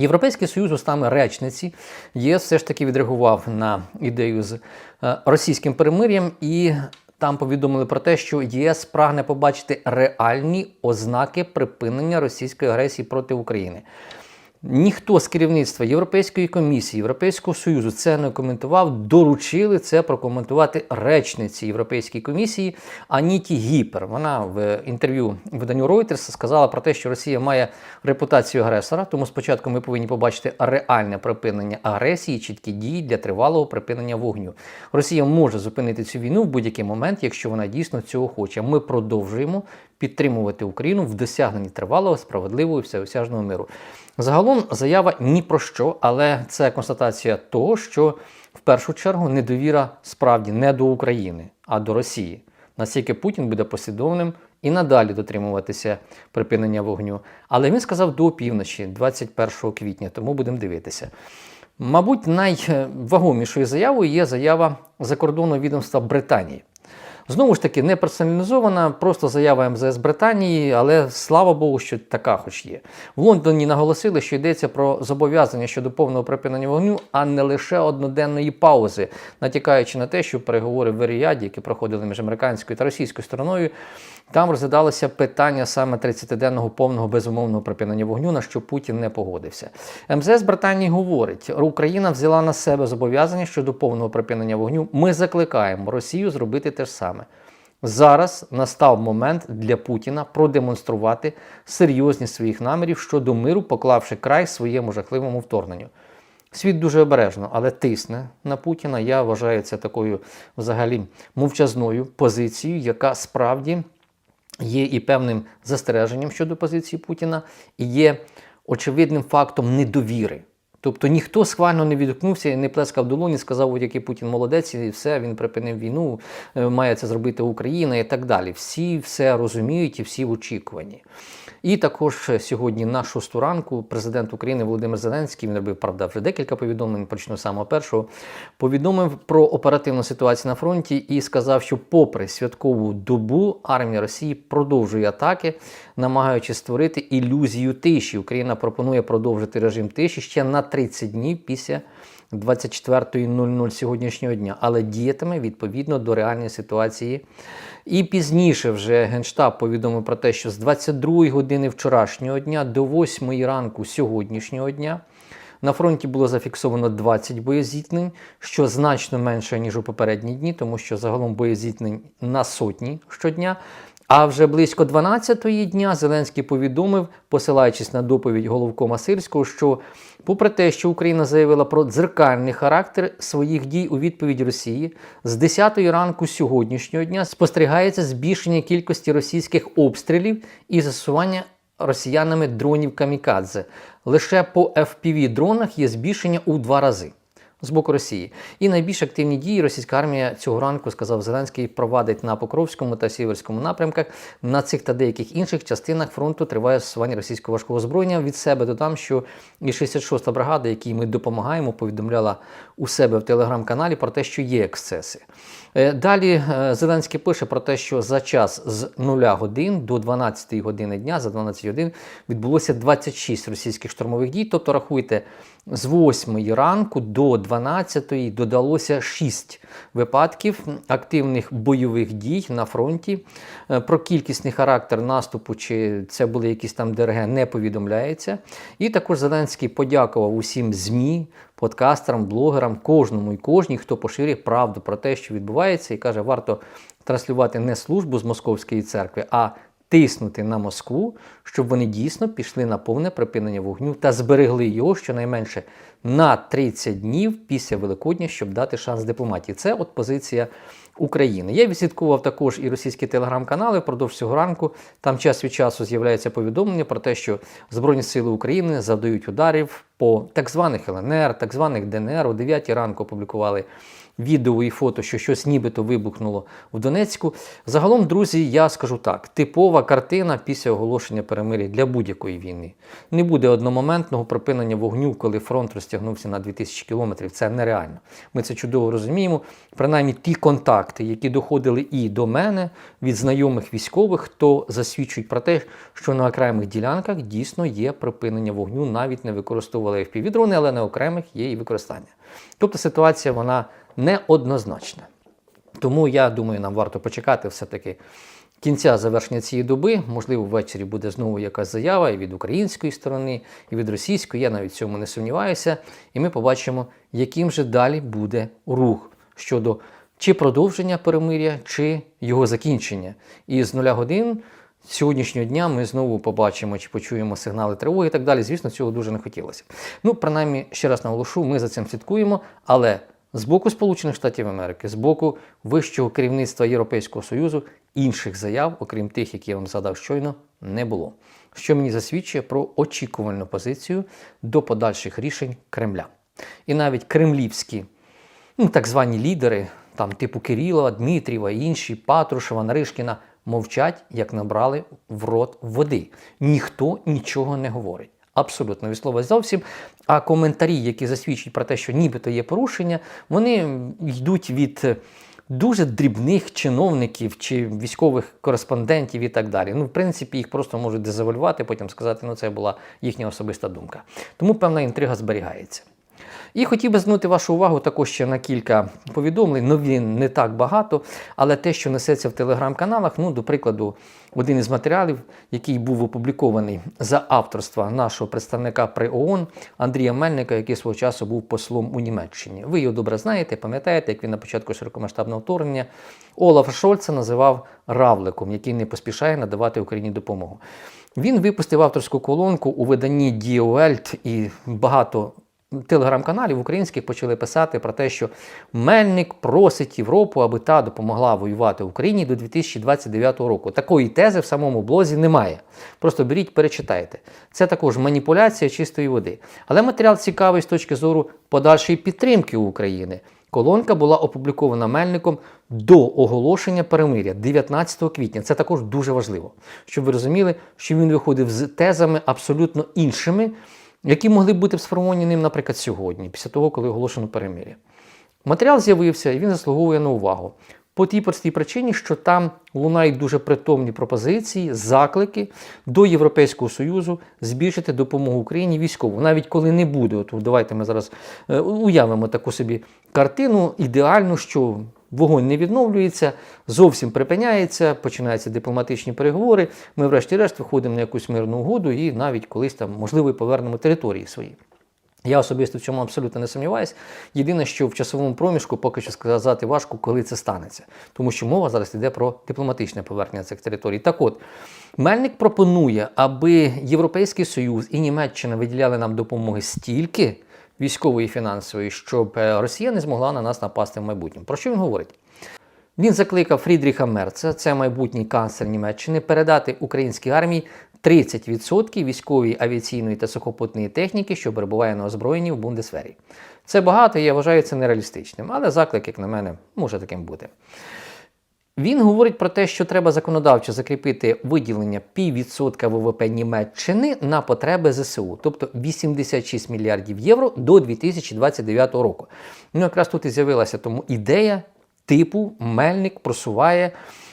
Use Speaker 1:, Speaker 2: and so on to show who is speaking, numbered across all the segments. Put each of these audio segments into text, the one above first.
Speaker 1: Європейський Союз устами речниці ЄС все ж таки відреагував на ідею з е, російським перемир'ям і там повідомили про те, що ЄС прагне побачити реальні ознаки припинення російської агресії проти України. Ніхто з керівництва Європейської комісії, Європейського Союзу це не коментував, доручили це прокоментувати речниці Європейської комісії Аніті Гіпер. Вона в інтерв'ю виданню Reuters сказала про те, що Росія має репутацію агресора, тому спочатку ми повинні побачити реальне припинення агресії, чіткі дії для тривалого припинення вогню. Росія може зупинити цю війну в будь-який момент, якщо вона дійсно цього хоче. Ми продовжуємо підтримувати Україну в досягненні тривалого, справедливого і всеосяжного миру. Загалом заява ні про що, але це констатація того, що в першу чергу недовіра справді не до України, а до Росії. Наскільки Путін буде послідовним і надалі дотримуватися припинення вогню. Але він сказав до опівночі, 21 квітня, тому будемо дивитися. Мабуть, найвагомішою заявою є заява закордонного відомства Британії. Знову ж таки, не персоналізована, просто заява МЗС Британії, але слава Богу, що така хоч є. В Лондоні наголосили, що йдеться про зобов'язання щодо повного припинення вогню, а не лише одноденної паузи, натякаючи на те, що переговори в Ріаді, які проходили між американською та російською стороною, там розглядалося питання саме 30-денного повного безумовного припинення вогню, на що Путін не погодився. МЗС Британії говорить, Україна взяла на себе зобов'язання щодо повного припинення вогню. Ми закликаємо Росію зробити те ж саме. Зараз настав момент для Путіна продемонструвати серйозність своїх намірів щодо миру, поклавши край своєму жахливому вторгненню. Світ дуже обережно, але тисне на Путіна. Я вважаю це такою взагалі мовчазною позицією, яка справді є і певним застереженням щодо позиції Путіна, і є очевидним фактом недовіри. Тобто ніхто схвально не відгукнувся не плескав долоні, сказав, от який Путін молодець, і все, він припинив війну, е, має це зробити Україна і так далі. Всі все розуміють і всі в очікуванні. І також сьогодні на шосту ранку президент України Володимир Зеленський, він робив, правда, вже декілька повідомлень, почну з самого першого, повідомив про оперативну ситуацію на фронті і сказав, що, попри святкову добу, армія Росії продовжує атаки, намагаючись створити ілюзію тиші. Україна пропонує продовжити режим тиші ще на 30 днів після 24.00 сьогоднішнього дня, але діятиме відповідно до реальної ситуації. І пізніше вже Генштаб повідомив про те, що з 22 години вчорашнього дня до 8 ранку сьогоднішнього дня на фронті було зафіксовано 20 боєзіткнень, що значно менше, ніж у попередні дні, тому що загалом боєзіткнень на сотні щодня. А вже близько 12-ї дня Зеленський повідомив, посилаючись на доповідь головкома Сирського, що, попри те, що Україна заявила про дзеркальний характер своїх дій у відповідь Росії, з 10-ї ранку сьогоднішнього дня спостерігається збільшення кількості російських обстрілів і застосування росіянами дронів камікадзе. Лише по fpv дронах є збільшення у два рази з боку Росії. І найбільш активні дії російська армія цього ранку, сказав Зеленський, провадить на Покровському та Сіверському напрямках. На цих та деяких інших частинах фронту триває застосування російського важкого озброєння. Від себе додам, що і 66-та бригада, якій ми допомагаємо, повідомляла у себе в телеграм-каналі про те, що є ексцеси. Е, Далі е, Зеленський пише про те, що за час з 0 годин до 12 години дня, за 12 годин відбулося 26 російських штурмових дій. Тобто, рахуйте, з 8 ранку до 12 додалося 6 випадків активних бойових дій на фронті. Е, Про кількісний характер наступу, чи це були якісь там ДРГ, не повідомляється. І також Зеленський подякував усім ЗМІ, подкастерам, блогерам, кожному і кожній, хто поширює правду про те, що відбувається, і каже, варто транслювати не службу з московської церкви, а тиснути на Москву, щоб вони дійсно пішли на повне припинення вогню та зберегли його щонайменше на 30 днів після Великодня, щоб дати шанс дипломатії. Це от позиція України. Я відслідкував також і російські телеграм-канали впродовж цього ранку. Там час від часу з'являється повідомлення про те, що Збройні Сили України завдають ударів по так званих ЛНР, так званих ДНР. О 9 ранку опублікували відео і фото, що щось нібито вибухнуло в Донецьку. Загалом, друзі, я скажу так: типова картина після оголошення перемир'я для будь-якої війни. Не буде одномоментного припинення вогню, коли фронт розтягнувся на 2000 кілометрів. Це нереально. Ми це чудово розуміємо. Принаймні, ті контакти які доходили і до мене від знайомих військових, то засвідчують про те, що на окремих ділянках дійсно є припинення вогню, навіть не використовували FPV-дрони, але на окремих є і використання. Тобто ситуація вона неоднозначна. Тому я думаю, нам варто почекати все-таки кінця завершення цієї доби. Можливо, ввечері буде знову якась заява і від української сторони, і від російської. Я навіть в цьому не сумніваюся. І ми побачимо, яким же далі буде рух щодо чи продовження перемиря, чи його закінчення. І з нуля годин. Сьогоднішнього дня ми знову побачимо чи почуємо сигнали тривоги і так далі. Звісно, цього дуже не хотілося. Ну, принаймні, ще раз наголошу, ми за цим слідкуємо, але з боку Сполучених Штатів Америки, з боку вищого керівництва Європейського Союзу інших заяв, окрім тих, які я вам задав щойно, не було. Що мені засвідчує про очікувальну позицію до подальших рішень Кремля. І навіть кремлівські ну, так звані лідери, там типу Кирилова, Дмитрієва, інші, Патрушева, Наришкіна, мовчать, як набрали в рот води. Ніхто нічого не говорить. Абсолютно від слова зовсім. А коментарі, які засвідчують про те, що нібито є порушення, вони йдуть від дуже дрібних чиновників чи військових кореспондентів і так далі. Ну, в принципі, їх просто можуть дезавалювати, потім сказати, ну це була їхня особиста думка. Тому певна інтрига зберігається. І хотів би звернути вашу увагу також ще на кілька повідомлень. Новин не так багато, але те, що несеться в телеграм-каналах, ну, до прикладу, один із матеріалів, який був опублікований за авторства нашого представника при ООН Андрія Мельника, який свого часу був послом у Німеччині. Ви його добре знаєте, пам'ятаєте, як він на початку широкомасштабного вторгнення Олафа Шольца називав равликом, який не поспішає надавати Україні допомогу. Він випустив авторську колонку у виданні Діоельт і багато телеграм-каналів українських почали писати про те, що Мельник просить Європу, аби та допомогла воювати Україні до 2029 року. Такої тези в самому блозі немає. Просто беріть, перечитайте. Це також маніпуляція чистої води. Але матеріал цікавий з точки зору подальшої підтримки України. Колонка була опублікована Мельником до оголошення перемиря 19 квітня. Це також дуже важливо, щоб ви розуміли, що він виходив з тезами абсолютно іншими які могли бути сформовані ним, наприклад, сьогодні, після того, коли оголошено перемир'я. Матеріал з'явився і він заслуговує на увагу. По тій простій причині, що там лунають дуже притомні пропозиції, заклики до Європейського Союзу збільшити допомогу Україні військову, навіть коли не буде. От давайте ми зараз е, уявимо таку собі картину ідеальну, що Вогонь не відновлюється, зовсім припиняється, починаються дипломатичні переговори. Ми, врешті-решт, виходимо на якусь мирну угоду і навіть колись там, можливо, повернемо території свої. Я особисто в цьому абсолютно не сумніваюся. Єдине, що в часовому проміжку поки що сказати важко, коли це станеться, тому що мова зараз йде про дипломатичне повернення цих територій. Так от, Мельник пропонує, аби Європейський Союз і Німеччина виділяли нам допомоги стільки військової і фінансової, щоб е, Росія не змогла на нас напасти в майбутньому. Про що він говорить? Він закликав Фрідріха Мерца, це майбутній канцлер Німеччини, передати українській армії 30% військової авіаційної та сухопутної техніки, що перебуває на озброєнні в Бундесвері. Це багато, і я вважаю це нереалістичним, але заклик, як на мене, може таким бути. Він говорить про те, що треба законодавчо закріпити виділення піввідсотка ВВП Німеччини на потреби ЗСУ, тобто 86 мільярдів євро до 2029 року. Ну, якраз тут і з'явилася тому ідея типу Мельник просуває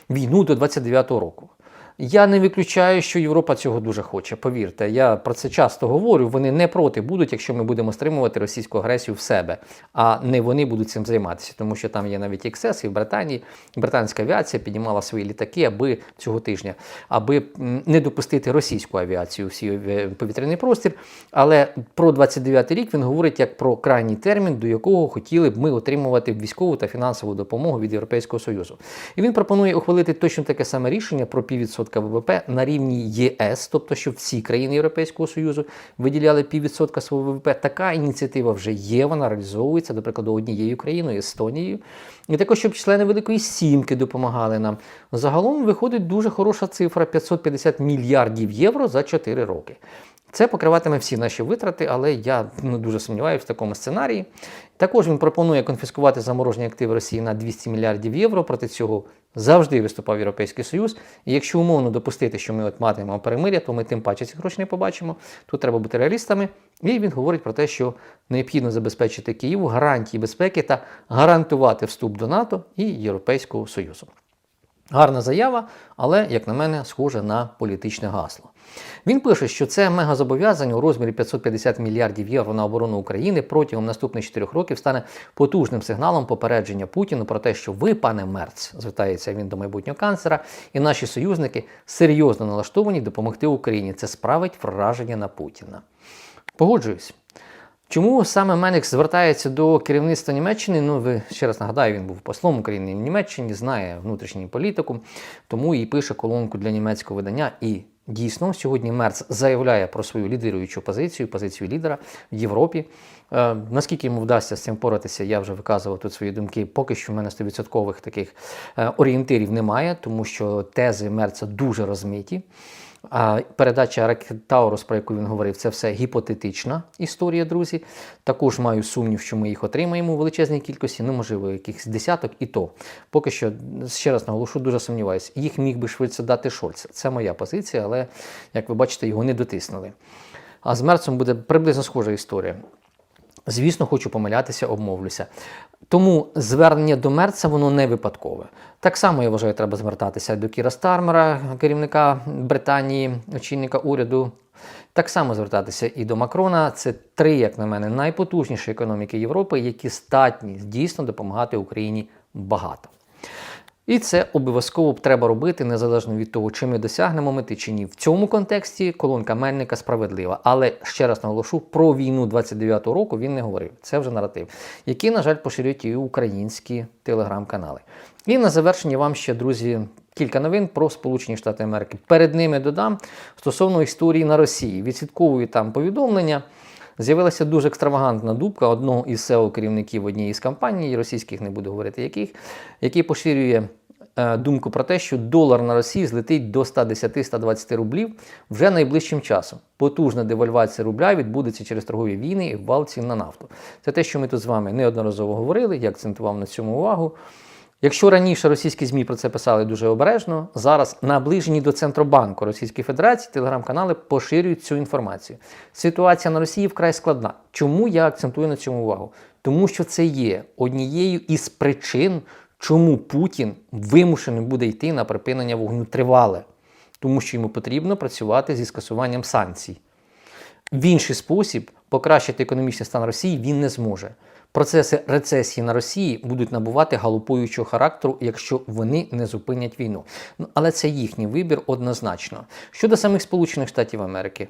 Speaker 1: війну до 2029 року. Я не виключаю, що Європа цього дуже хоче. Повірте, я про це часто говорю. Вони не проти будуть, якщо ми будемо стримувати російську агресію в себе, а не вони будуть цим займатися, тому що там є навіть ексес і в Британії. Британська авіація піднімала свої літаки, аби цього тижня, аби не допустити російську авіацію всі повітряний простір. Але про 29 рік він говорить як про крайній термін, до якого хотіли б ми отримувати військову та фінансову допомогу від Європейського Союзу. І він пропонує ухвалити точно таке саме рішення про піввідсотка ВВП на рівні ЄС, тобто, щоб всі країни Європейського Союзу виділяли піввідсотка свого ВВП. Така ініціатива вже є, вона реалізовується, до прикладу, однією країною Естонією. І також, щоб члени Великої Сімки допомагали нам. Загалом виходить дуже хороша цифра 550 мільярдів євро за 4 роки. Це покриватиме всі наші витрати, але я ну, дуже сумніваюся в такому сценарії. Також він пропонує конфіскувати заморожені активи Росії на 200 мільярдів євро. Проти цього завжди виступав Європейський Союз. І якщо умовно допустити, що ми от матимемо перемир'я, то ми тим паче ці гроші не побачимо. Тут треба бути реалістами. І він говорить про те, що необхідно забезпечити Києву гарантії безпеки та гарантувати вступ до НАТО і Європейського Союзу. Гарна заява, але, як на мене, схоже на політичне гасло. Він пише, що це мегазобов'язання у розмірі 550 мільярдів євро на оборону України протягом наступних 4 років стане потужним сигналом попередження Путіну про те, що ви, пане Мерц, звертається він до майбутнього канцлера, і наші союзники серйозно налаштовані допомогти Україні. Це справить враження на Путіна. Погоджуюсь. Чому саме Менікс звертається до керівництва Німеччини? Ну, ви ще раз нагадаю, він був послом України в Німеччині, знає внутрішню політику, тому і пише колонку для німецького видання. І дійсно сьогодні Мерц заявляє про свою лідируючу позицію, позицію лідера в Європі. Е, наскільки йому вдасться з цим поратися, я вже виказував тут свої думки. Поки що в мене 100% таких е, орієнтирів немає, тому що тези Мерца дуже розмиті. А передача ракет Таурус, про яку він говорив, це все гіпотетична історія, друзі. Також маю сумнів, що ми їх отримаємо у величезній кількості, ну, можливо, якихось десяток і то. Поки що, ще раз наголошу, дуже сумніваюся. Їх міг би швидше дати Шольц. Це моя позиція, але, як ви бачите, його не дотиснули. А з Мерцем буде приблизно схожа історія. Звісно, хочу помилятися, обмовлюся. Тому звернення до Мерца воно не випадкове. Так само я вважаю, треба звертатися до Кіра Стармера, керівника Британії, очільника уряду. Так само звертатися і до Макрона. Це три, як на мене, найпотужніші економіки Європи, які статні дійсно допомагати Україні багато. І це обов'язково треба робити незалежно від того, чи ми досягнемо мети чи ні. В цьому контексті колонка Мельника справедлива. Але ще раз наголошу, про війну 29-го року він не говорив. Це вже наратив, який, на жаль, поширюють і українські телеграм-канали. І на завершення вам ще, друзі, кілька новин про Сполучені Штати Америки. Перед ними додам стосовно історії на Росії. Відслідковую там повідомлення. З'явилася дуже екстравагантна дубка одного із SEO керівників однієї з компаній, російських не буду говорити яких, який поширює думку про те, що долар на Росії злетить до 110-120 рублів вже найближчим часом. Потужна девальвація рубля відбудеться через торгові війни і вал цін на нафту. Це те, що ми тут з вами неодноразово говорили, я акцентував на цьому увагу. Якщо раніше російські ЗМІ про це писали дуже обережно, зараз наближені до Центробанку Російської Федерації телеграм-канали поширюють цю інформацію. Ситуація на Росії вкрай складна. Чому я акцентую на цьому увагу? Тому що це є однією із причин, чому Путін вимушений буде йти на припинення вогню тривале, тому що йому потрібно працювати зі скасуванням санкцій. В інший спосіб покращити економічний стан Росії він не зможе. Процеси рецесії на Росії будуть набувати галопуючого характеру, якщо вони не зупинять війну. Ну але це їхній вибір однозначно. Щодо самих Сполучених Штатів Америки.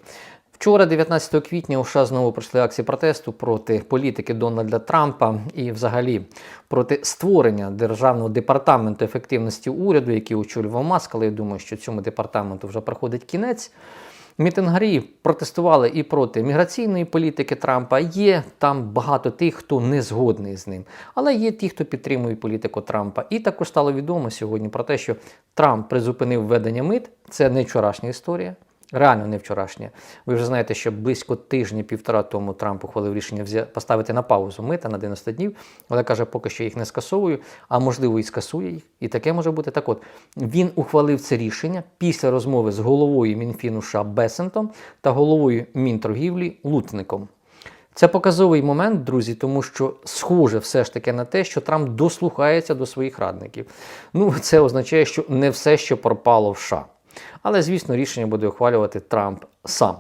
Speaker 1: Вчора, 19 квітня, у США знову пройшли акції протесту проти політики Дональда Трампа і, взагалі, проти створення державного департаменту ефективності уряду, який очолював Маск, але я думаю, що цьому департаменту вже проходить кінець. Мітингарі протестували і проти міграційної політики Трампа. Є там багато тих, хто не згодний з ним, але є ті, хто підтримує політику Трампа. І також стало відомо сьогодні про те, що Трамп призупинив введення мит. Це не вчорашня історія. Реально не вчорашнє. Ви вже знаєте, що близько тижня-півтора тому Трамп ухвалив рішення поставити на паузу мита на 90 днів, але каже, поки що їх не скасовую, а можливо і скасує їх. І таке може бути. Так от він ухвалив це рішення після розмови з головою Мінфіну США Бесентом та головою Мінторгівлі Лутником. Це показовий момент, друзі, тому що схоже все ж таки на те, що Трамп дослухається до своїх радників. Ну, це означає, що не все ще пропало в США. Але, звісно, рішення буде ухвалювати Трамп сам.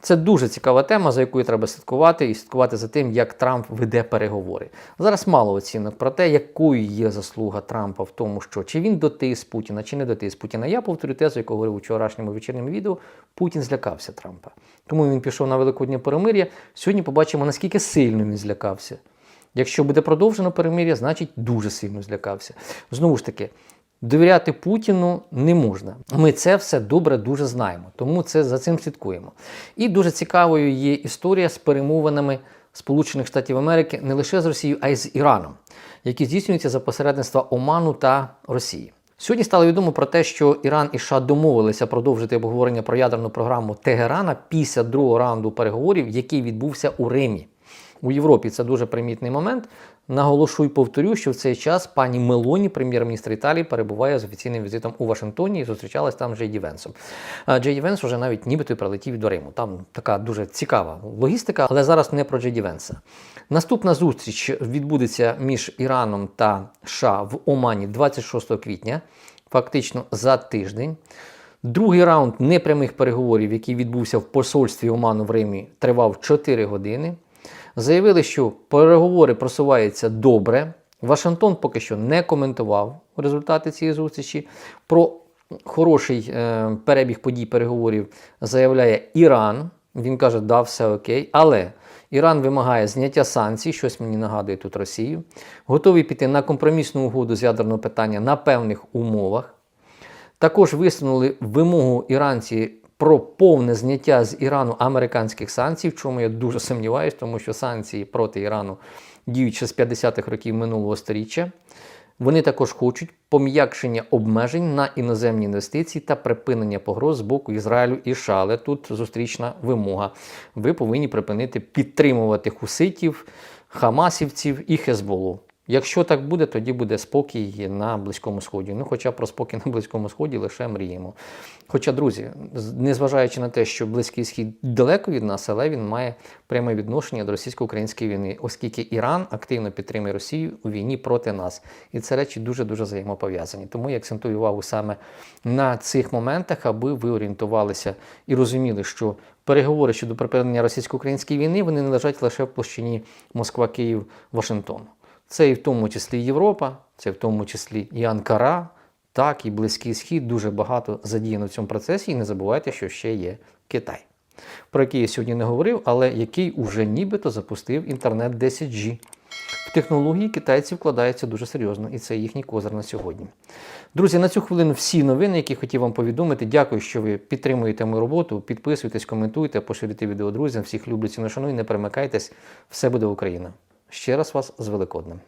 Speaker 1: Це дуже цікава тема, за якою треба слідкувати, і слідкувати за тим, як Трамп веде переговори. Зараз мало оцінок про те, якою є заслуга Трампа в тому, що чи він дотис Путіна, чи не дотис Путіна. Я повторю тезу, яку говорив у вчорашньому вечірньому відео. Путін злякався Трампа. Тому він пішов на великоднє перемир'я. Сьогодні побачимо, наскільки сильно він злякався. Якщо буде продовжено перемир'я, значить дуже сильно злякався. Знову ж таки. Довіряти Путіну не можна. Ми це все добре дуже знаємо, тому це за цим слідкуємо. І дуже цікавою є історія з перемовинами Сполучених Штатів Америки не лише з Росією, а й з Іраном, які здійснюються за посередництва Оману та Росії. Сьогодні стало відомо про те, що Іран і США домовилися продовжити обговорення про ядерну програму Тегерана після другого раунду переговорів, який відбувся у Римі. У Європі це дуже примітний момент. Наголошу і повторю, що в цей час пані Мелоні, прем'єр-міністр Італії, перебуває з офіційним візитом у Вашингтоні і зустрічалась там з Джей Венсом. Джей Венс вже навіть нібито прилетів до Риму. Там така дуже цікава логістика, але зараз не про Джей Венса. Наступна зустріч відбудеться між Іраном та США в Омані 26 квітня, фактично за тиждень. Другий раунд непрямих переговорів, який відбувся в посольстві Оману в Римі, тривав 4 години. Заявили, що переговори просуваються добре. Вашингтон поки що не коментував результати цієї зустрічі. Про хороший е, перебіг подій переговорів заявляє Іран. Він каже, да, все окей. Але Іран вимагає зняття санкцій, щось мені нагадує тут Росію. Готовий піти на компромісну угоду з ядерного питання на певних умовах. Також висунули вимогу іранці про повне зняття з Ірану американських санкцій, в чому я дуже сумніваюся, тому що санкції проти Ірану діють ще з 50-х років минулого століття. Вони також хочуть пом'якшення обмежень на іноземні інвестиції та припинення погроз з боку Ізраїлю і США. Але тут зустрічна вимога. Ви повинні припинити підтримувати хуситів, хамасівців і Хезболу. Якщо так буде, тоді буде спокій на Близькому Сході. Ну, хоча про спокій на Близькому Сході лише мріємо. Хоча, друзі, незважаючи на те, що Близький Схід далеко від нас, але він має пряме відношення до російсько-української війни, оскільки Іран активно підтримує Росію у війні проти нас. І це речі дуже дуже взаємопов'язані. Тому я акцентую увагу саме на цих моментах, аби ви орієнтувалися і розуміли, що переговори щодо припинення російсько-української війни вони не лежать лише в площині Москва, Київ, Вашингтон. Це і в тому числі Європа, це в тому числі і Анкара, так і Близький Схід дуже багато задіяно в цьому процесі. І не забувайте, що ще є Китай, про який я сьогодні не говорив, але який уже нібито запустив інтернет 10G. В технології китайці вкладаються дуже серйозно, і це їхній козир на сьогодні. Друзі, на цю хвилину всі новини, які хотів вам повідомити. Дякую, що ви підтримуєте мою роботу. Підписуйтесь, коментуйте, поширюйте відео друзям. Всіх люблю, ціну шаную, не перемикайтесь. Все буде Україна. Ще раз вас з Великоднем.